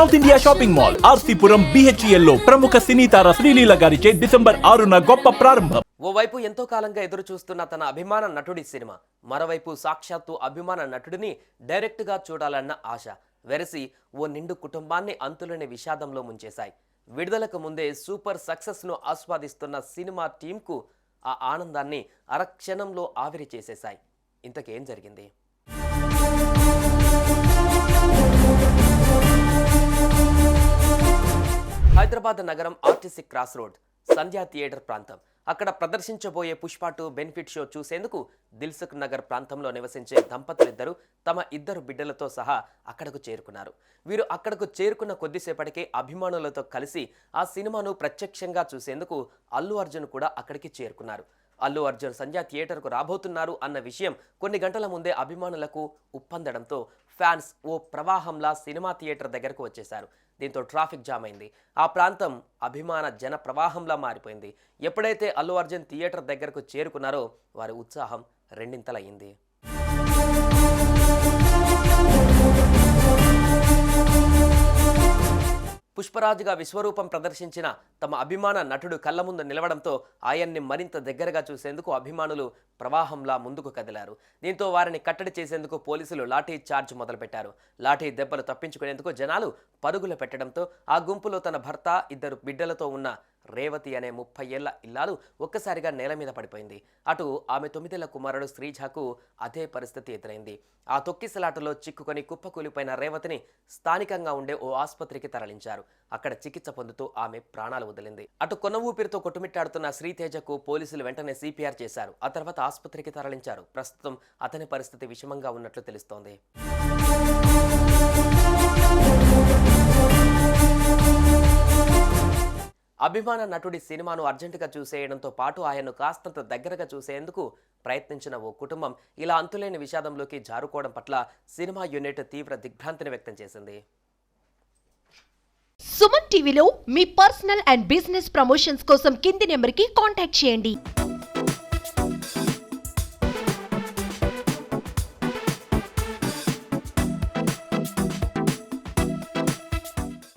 South India shopping mall RC Puram బిహెచ్ఎల్లో ప్రముఖ సినీ తార శ్రీలీల గారిచే డిసెంబర్ ఆరున గొప్ప ప్రారంభం. ఓవైపు ఎంతో కాలంగా ఎదురు చూస్తున్న తన అభిమాన నటుడి సినిమా మరోవైపు సాక్షాత్తు అభిమాన నటుడిని డైరెక్ట్గా చూడాలన్న ఆశ వెరసి ఓ నిండు కుటుంబాన్ని అంతులేని విషాదంలో ముంచేశాయి. విడుదలకు ముందే సూపర్ సక్సెస్ను ఆస్వాదిస్తున్న సినిమా టీంకు ఆ ఆనందాన్ని అరక్షణంలో ఆవిరి చేసేశాయి. ఇంతకేం జరిగింది? హైదరాబాద్ నగరం RTC cross road Sandhya theatre ప్రాంతం. అక్కడ ప్రదర్శించబోయే పుష్పాటు బెనిఫిట్ షో చూసేందుకు దిల్సుఖ్ నగర్ ప్రాంతంలో నివసించే దంపతులిద్దరూ తమ ఇద్దరు బిడ్డలతో సహా అక్కడకు చేరుకున్నారు. వీరు అక్కడకు చేరుకున్న కొద్దిసేపటికే అభిమానులతో కలిసి ఆ సినిమాను ప్రత్యక్షంగా చూసేందుకు అల్లు అర్జున్ కూడా అక్కడికి చేరుకున్నారు. అల్లు అర్జున్ సంధ్యా థియేటర్కు రాబోతున్నారు అన్న విషయం కొన్ని గంటల ముందే అభిమానులకు ఉప్పందడంతో ఫ్యాన్స్ ఓ ప్రవాహంలా సినిమా థియేటర్ దగ్గరకు వచ్చేశారు. దీంతో ట్రాఫిక్ జామ్ అయింది. ఆ ప్రాంతం అభిమాన జన ప్రవాహంలా మారిపోయింది. ఎప్పుడైతే అల్లు అర్జున్ థియేటర్ దగ్గరకు చేరుకున్నారో వారి ఉత్సాహం రెండింతలయ్యింది. పుష్పరాజుగా విశ్వరూపం ప్రదర్శించిన తమ అభిమాన నటుడు కళ్ళ ముందు నిలవడంతో ఆయన్ని మరింత దగ్గరగా చూసేందుకు అభిమానులు ప్రవాహంలా ముందుకు కదిలారు. దీంతో వారిని కట్టడి చేసేందుకు పోలీసులు లాఠీ చార్జ్ మొదలుపెట్టారు. లాఠీ దెబ్బలు తప్పించుకునేందుకు జనాలు పరుగులు పెట్టడంతో ఆ గుంపులో తన భర్త ఇద్దరు బిడ్డలతో ఉన్న రేవతి అనే ముప్పై ఏళ్ళ ఇల్లాలు ఒక్కసారిగా నేల మీద పడిపోయింది. అటు ఆమె తొమ్మిదేళ్ళ కుమారుడు శ్రీజాకు అదే పరిస్థితి ఎదురైంది. ఆ తొక్కిసలాటలో చిక్కుకొని కుప్పకూలిపోయిన రేవతిని స్థానికంగా ఉండే ఓ ఆసుపత్రికి తరలించారు. అక్కడ చికిత్స పొందుతూ ఆమె ప్రాణాలు వదిలింది. అటు కొన్న ఊపిరితో కొట్టుమిట్టాడుతున్న శ్రీతేజకు పోలీసులు వెంటనే సిపిఆర్ చేశారు. ఆ తర్వాత ఆసుపత్రికి తరలించారు. ప్రస్తుతం అతని పరిస్థితి విషమంగా ఉన్నట్లు తెలుస్తోంది. అభిమాన నటుడి సినిమాను అర్జెంటుగా చూసేయడంతో పాటు ఆయన్ను కాస్తంత దగ్గరగా చూసేందుకు ప్రయత్నించిన ఓ కుటుంబం ఇలా అంతులేని విషాదంలోకి జారుకోవడం పట్ల సినిమా యూనిట్ తీవ్ర దిగ్భ్రాంతిని వ్యక్తం చేసింది. సుమన్ టీవీలో మీ పర్సనల్ అండ్ బిజినెస్ ప్రమోషన్స్ కోసం కింది నెంబర్కి కాంటాక్ట్ చేయండి.